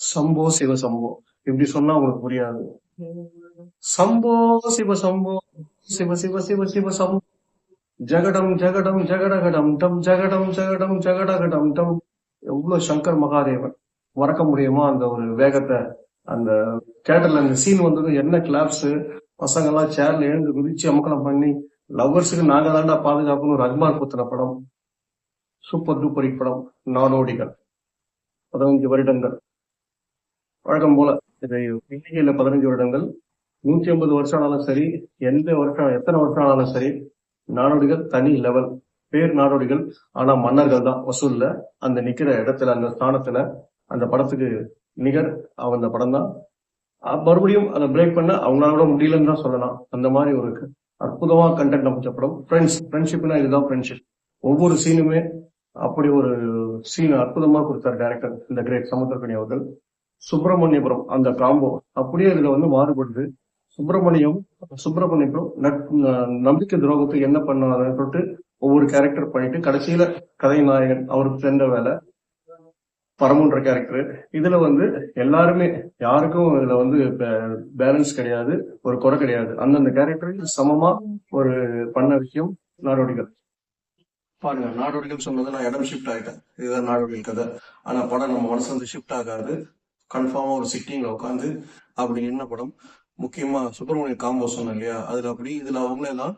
சம்போ சிவ சம்போ. இப்படி சொன்னா உங்களுக்கு புரியாது. சம்போ சிவ சம்போ சிவ சிவ சிவ சிவ சம்போ. ஜகடம் ஜகடம் ஜகடகடம் டம் ஜகடம் ஜகடம் ஜகடகடம் டம். எவ்வளவு சங்கர் மகாதேவன். மறக்க முடியுமா அந்த ஒரு வேகத்தை? அந்த தேட்டர்ல அந்த சீன் வந்தது என்ன கிளாப்ஸ் பசங்க எல்லாம் சேர்ல எழுந்து குதிச்சு அமக்கலம் பண்ணி லவ்வர்ஸுக்கு நாங்க தாண்டா பாதுகாப்புன்னு ரஹ்மான் குத்துன படம். சூப்பர் டூப்பர் படம். நாடோடிகள். பதினஞ்சு வருடங்கள். வழக்கம் போல இதை எண்ணிக்கையில பதினஞ்சு வருடங்கள். நூத்தி ஐம்பது வருஷம் ஆனாலும் சரி எந்த வருஷம் எத்தனை வருஷம் ஆனாலும் சரி நாடோடிகள் தனி லெவல் பேர் நாடோடிகள் ஆனா மன்னர்கள் தான் வசூல்ல. அந்த நிக்கிற இடத்துல அந்த ஸ்தானத்துல அந்த படத்துக்கு நிகர் அந்த படம் தான். மறுபடியும் அதை பிரேக் பண்ண அவங்களால கூட முடியலன்னு தான் சொல்லலாம். அந்த மாதிரி ஒரு அற்புதமா கண்டென்ட் அமைச்ச படம். ஃப்ரெண்ட்ஸ் ஃப்ரெண்ட்ஷிப்னா இதுதான் ஃப்ரெண்ட்ஷிப் ஒவ்வொரு சீனுமே அப்படி ஒரு சீன் அற்புதமா கொடுத்தார் டைரக்டர் இந்த கிரேட் சமுத்திரக்கணி அவர்கள். சுப்பிரமணியபுரம் அந்த காம்போ அப்படியே இதுல வந்து மாறுபடுது. சுப்பிரமணியம் சுப்பிரமணியபுரம் நட்- நம்பிக்கை துரோகத்துக்கு என்ன பண்ணாதுன்னு சொல்லிட்டு ஒவ்வொரு கேரக்டர் பண்ணிட்டு கடைசியில கதை நாயகன் அவருக்கு சேர்ந்த வேலை பரமுன்ற கேரக்டர் இதுல வந்து எல்லாருமே யாருக்கும் இதுல வந்து பேலன்ஸ் கிடையாது ஒரு குறை கிடையாது. அந்தந்த கேரக்டருக்கு சமமா ஒரு பண்ண விஷயம் நாடோடிகள். பாருங்க நாடோடிகள் சொன்னது நான் இடம் ஷிஃப்ட் ஆயிட்டேன். இதுதான் நாடோடிகள் கதை. ஆனா படம் நம்ம மனசு வந்து ஷிஃப்ட் ஆகாது. கன்ஃபார்மா ஒரு சிட்டிங்ல உட்காந்து அப்படி என்ன படம்? முக்கியமா சுப்பிரமணிய காம்போ சொன்னேன் இல்லையா? அதுல அப்படி இதுல அவங்களே தான்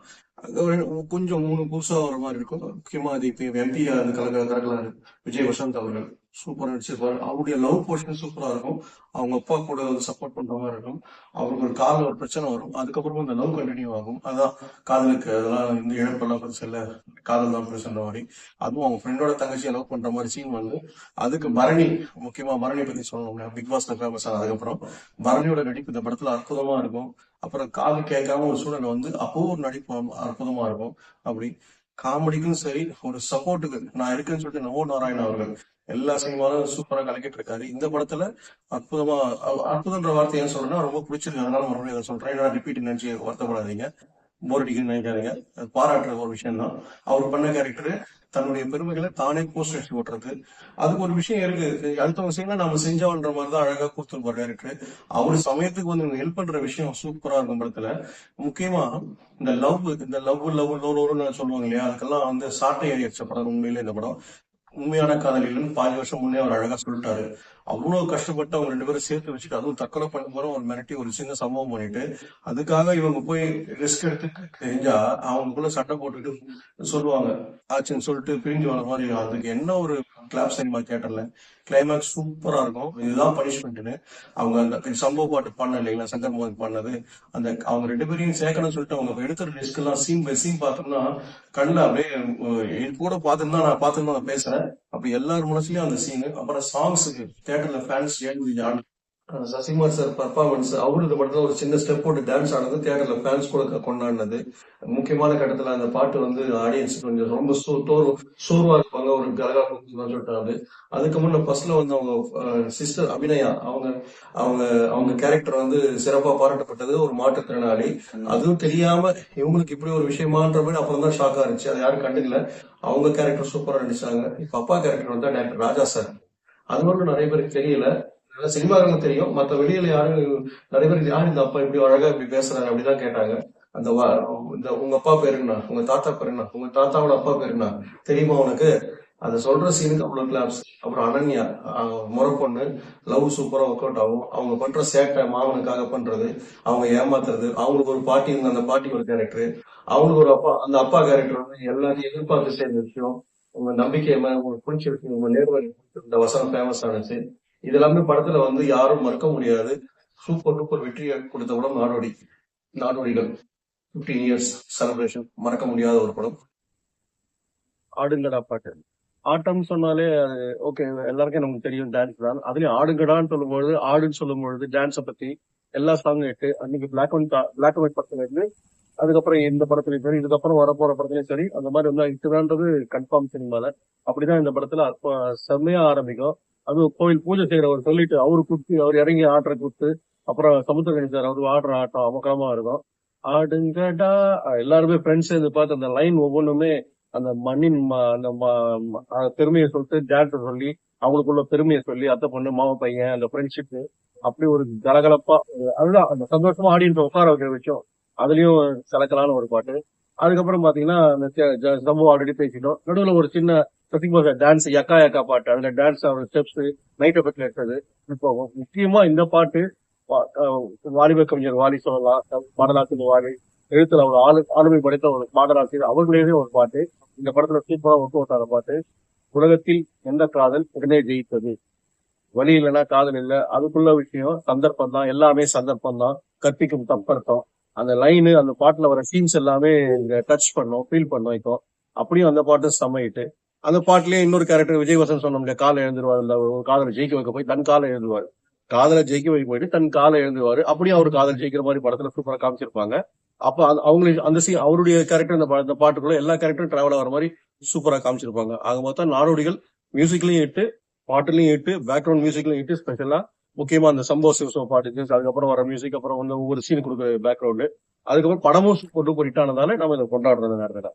கொஞ்சம் மூணு புதுசா வர மாதிரி இருக்கும் முக்கியமா அது இப்ப எம்பியா அது கலக்க கலக்கலாம் விஜய் வசந்த் அவர்கள் சூப்பரா நடிச்சிருப்பாரு அவருடைய லவ் போர்ஷன் சூப்பரா இருக்கும் அவங்க அப்பா கூட சப்போர்ட் பண்ற மாதிரி இருக்கும் அவருக்கு ஒரு காதல் ஒரு பிரச்சனை வரும் அதுக்கப்புறமா அந்த லவ் கண்டினியூ ஆகும் அதான் காதலுக்கு அதெல்லாம் இந்த இழப்பெல்லாம் பெருசு இல்ல காதல் தான் பெருசுன்ற மாதிரி அதுவும் அவங்க ஃப்ரெண்டோட தங்கச்சியை லவ் பண்ற மாதிரி சீன் வந்து அதுக்கு பரணி முக்கியமா பரணி பத்தி சொல்லணும் பிக் பாஸ்ல ஃபேமஸ் அதுக்கப்புறம் பரணியோட நடிப்பு இந்த படத்துல அற்புதமா இருக்கும் அப்புறம் காது கேட்காம ஒரு சூழல் வந்து அப்போ ஒரு நடிப்பு அற்புதமா இருக்கும். அப்படி காமெடிக்கும் சரி ஒரு சப்போர்ட்டுக்கு நான் இருக்கேன்னு சொல்லிட்டு நவோ நாராயணன் அவர்கள் எல்லா சினிமாலும் சூப்பரா கலக்கிட்டு இருக்காரு. இந்த படத்துல அற்புதமா அற்புதன்ற வார்த்தை ஏன் சொல்றேன்னா ரொம்ப பிடிச்சிருக்கு. அதனால மறுபடியும் அதை சொல்றேன். ஏன்னா ரிப்பீட் நினைச்சு வருத்தப்படாதீங்க. போர் அடிக்கணும்னு நினைக்காதீங்க. பாராட்டுற ஒரு விஷயம் தான் அவர் பண்ண கேரக்டர் தன்னுடைய பெருமைகளை தானே போஸ்ட் அடிச்சு ஓட்டுறது அதுக்கு ஒரு விஷயம் இருக்கு. அடுத்தவங்க செய்யலாம் நம்ம செஞ்சோன்ற மாதிரி தான் அழகா கொடுத்துருப்பார் இருக்கு. அவரு சமயத்துக்கு வந்து ஹெல்ப் பண்ற விஷயம் சூப்பரா இருக்கும் படத்துல. முக்கியமா இந்த லவ் இந்த லவ் லவ் லவ் லவ்னு சொல்லுவாங்க இல்லையா? அதுக்கெல்லாம் வந்து சாட்டை ஏறி வச்ச படம் உண்மையிலே இந்த படம். உண்மையான காதலிகள் பாஞ்சு வருஷம் முன்னே அவர் அழகா சொல்லிட்டாரு. அவ்வளவு கஷ்டப்பட்டு அவங்க ரெண்டு பேரும் சேர்த்து வச்சுட்டு அதுவும் தற்கொலை பண்ண போற ஒரு மிரட்டி ஒரு சின்ன சம்பவம் பண்ணிட்டு அதுக்காக இவங்க போய் ரிஸ்க் எடுத்து தெரிஞ்சா அவங்களுக்குள்ள சட்டை போட்டுட்டு சொல்லுவாங்க. ஆச்சுன்னு சொல்லிட்டு பிரிஞ்சு வர மாதிரி அதுக்கு என்ன ஒரு கிளாப் சினிமா தியேட்டர்ல கிளைமேக்ஸ் சூப்பரா இருக்கும். இதுதான் பனிஷ்மெண்ட்னு அவங்க அந்த சம்பவ பாட்டு பண்ண இல்லைங்களா? சங்கர் மோகன் பண்ணது. அந்த அவங்க ரெண்டு பேரையும் சேர்க்கணும்னு சொல்லிட்டு அவங்க எடுக்கிற ரிஸ்க் எல்லாம் சீன் பை சீன் பார்த்தோம்னா கண்ணில் அப்படியே அஹ், கூட பார்த்துருந்தா நான் பார்த்துருந்தா நான் பேசுறேன். அப்படி எல்லார் மனசுலயும் அந்த சீனு அப்புறம் சாங்ஸுக்கு தியேட்டர்ல ஃபேன்ஸ் ஏன் சசிகுமார் சார் பர்ஃபார்மன்ஸ் அவரது படத்துல ஒரு சின்ன ஸ்டெப் போட்டு டான்ஸ் ஆனது தியேட்டர்ல ஃபேன்ஸ் கூட கொண்டாடினது. முக்கியமான கட்டத்துல அந்த பாட்டு வந்து ஆடியன்ஸ் கொஞ்சம் ரொம்ப தோர் சோர்வா இருப்பாங்க ஒரு கலகாப்பு சொல்லிட்டாரு அதுக்கு முன்ன ஃபர்ஸ்ட்ல வந்து அவங்க சிஸ்டர் அபிநயா அவங்க அவங்க அவங்க கேரக்டர் வந்து சிறப்பா பாராட்டப்பட்டது ஒரு மாற்றுத்திறனாளி அதுவும் தெரியாம இவங்களுக்கு இப்படி ஒரு விஷயமான்ற மாதிரி அப்புறம் தான் ஷாக்கா இருந்துச்சு. அதை யாரும் கண்டுக்கல. அவங்க கேரக்டர் சூப்பரா நடிச்சாங்க. இப்ப அப்பா கேரக்டர் வந்து டாக்டர் ராஜா சார் அது மட்டும் நிறைய பேருக்கு தெரியல. சினிமாங்க தெரியும். மற்ற வெளியில யாரும் நிறைய பேருக்கு யார் இந்த அப்பா இப்படி அழகா இப்படி பேசுறாங்க அப்படிதான் கேட்டாங்க. அந்த வா- இந்த உங்க அப்பா பேருங்கண்ணா உங்க தாத்தா பேரு உங்க தாத்தாவோட அப்பா பேருங்கண்ணா தெரியுமா உனக்கு? அதை சொல்ற சீனுக்கு அவ்வளவு கிளாப்ஸ் அப்புறம் அனன்யா முறை பொண்ணு லவ் சூப்பரா ஒர்க் அவுட் ஆகும். அவங்க பண்ற சேட்டை மாமனுக்காக பண்றது அவங்க ஏமாத்துறது அவங்களுக்கு ஒரு பாட்டி அந்த பாட்டி ஒரு கேரக்டர் அவங்களுக்கு ஒரு அப்பா அந்த அப்பா கேரக்டர் வந்து எல்லாத்தையும் எதிர்பார்த்து சேர்ந்த விஷயம். உங்க நம்பிக்கை மேல உங்களுக்கு பிடிச்ச விஷயம் உங்க நேர்வழி இந்த வசனம் ஃபேமஸ் ஆனச்சு இது எல்லாமே படத்துல வந்து யாரும் மறக்க முடியாது. சூப்பர் டூப்பர் வெற்றியை கொடுத்த படம் நாடோடி நாடோடிகள். 15 இயர்ஸ் செலிப்ரேஷன் மறக்க முடியாத ஒரு படம். ஆடுங்கடா பாட்டு. ஆட்டம் சொன்னாலே அது ஓகே எல்லாருக்கும் நமக்கு தெரியும் டான்ஸ் தான். அதுலயும் ஆடுங்கடான்னு சொல்லும்பொழுது ஆடுன்னு சொல்லும்பொழுது டான்ஸை பத்தி எல்லா சாங்கும் இருக்கு அன்னைக்கு black and black and white படத்துல இருந்து அதுக்கப்புறம் இந்த படத்துலயும் சரி இதுக்கப்புறம் வரப்போற படத்துலயும் சரி அந்த மாதிரி வந்து இதுதான்றது கன்ஃபார்ம் சினிமால. அப்படிதான் இந்த படத்துல அப்ப செம்மையா ஆரம்பிக்கும். அதுவும் கோயில் பூஜை செய்யறவர் சொல்லிட்டு அவரு குத்து அவர் இறங்கி ஆடுற குத்து அப்புறம் சமுத்திரகணி சார் அவர் ஆடுற ஆட்டம் அமக்கலமா இருக்கும். ஆடுங்கடா எல்லாருமே ஃப்ரெண்ட்ஸ் இது பார்த்து அந்த லைன் ஒவ்வொன்றுமே அந்த மண்ணின் ம- அந்த ம- பெருமையை சொல்லிட்டு டேரக்டர் சொல்லி அவங்களுக்குள்ள பெருமையை சொல்லி அத்தை பொண்ணு மாமா பையன் அந்த ஃப்ரெண்ட்ஷிப் அப்படி ஒரு கலகலப்பா அதுதான் அந்த சந்தோஷமா ஆடியன்ஸ் உட்கார வைக்கிற விஷயம். அதுலயும் கலக்கலான ஒரு பாட்டு. அதுக்கப்புறம் பாத்தீங்கன்னா அந்த ஜ- சம்பவம் ஆல்ரெடி பேசிட்டோம். நடுவில் ஒரு சின்ன சசிகுமார் டான்ஸ் யக்கா யக்கா பாட்டு. அதுல டான்ஸ் அவர் ஸ்டெப்ஸ் நைட் எஃபெக்ட்ல எடுத்தது. இப்போ முக்கியமா இந்த பாட்டு வா- வாலிப கவிஞர் வாலி சொல்லலாம் பாடலாசிரியர் வாலி எழுத்துல ஒரு ஆளு ஆளுமை படைத்த ஒரு பாடலாசிரியர் அவர்களே ஒரு பாட்டு. இந்த படத்துல சூப்பரா ஒட்டு ஒட்டாத பாட்டு. உலகத்தில் எந்த காதல் உடனே ஜெயித்தது? வழி இல்லைன்னா காதல் இல்லை. அதுக்குள்ள விஷயம் சந்தர்ப்பம் தான் எல்லாமே சந்தர்ப்பம் தான் கற்பிக்கும் தப்பர்த்தம் அந்த லைனு அந்த பாட்டில் வர சீன்ஸ் எல்லாமே டச் பண்ணோம் ஃபீல் பண்ணோம் இப்போ. அப்படியும் அந்த பாட்டு செம்மையிட்டு. அந்த பாட்டிலே இன்னொரு கேரக்டர் விஜய் சொன்ன சொன்னோம்ல காலை எழுந்துருவார் ஒரு காதலை ஜெயிக்க வைக்க போய் தன் காலை எழுதுவார் காதலை ஜெயிக்க வைக்க போயிட்டு தன் காலை எழுந்துருவாரு. அப்படியும் அவர் காதல் ஜெயிக்கிற மாதிரி படத்துல சூப்பராக காமிச்சிருப்பாங்க. அப்ப அந்த- அவங்களுக்கு அந்த சீன் அவருடைய கேரக்டர் அந்த அந்த பாட்டுக்குள்ள எல்லா கேரக்டரும் டிராவல் ஆகிற மாதிரி சூப்பராக காமிச்சிருப்பாங்க. ஆக மொத்தம் நாடோடிகள் மியூசிக்லையும் இட்டு பாட்டுலையும் இட்டு பேக்ரவுண்ட் மியூசிக்லையும் இட்டு ஸ்பெஷலாக முக்கியமா அந்த சம்போ சிவசோ பாட்டுக்கு அதுக்கப்புறம் வர மியூசிக் அப்புறம் வந்து ஒவ்வொரு சீன் கொடுக்குற பேக்ரவுண்டு அதுக்கப்புறம் படமும் கொண்டு போயிட்டானதால நம்ம இதை கொண்டாடுறது நேரத்தில்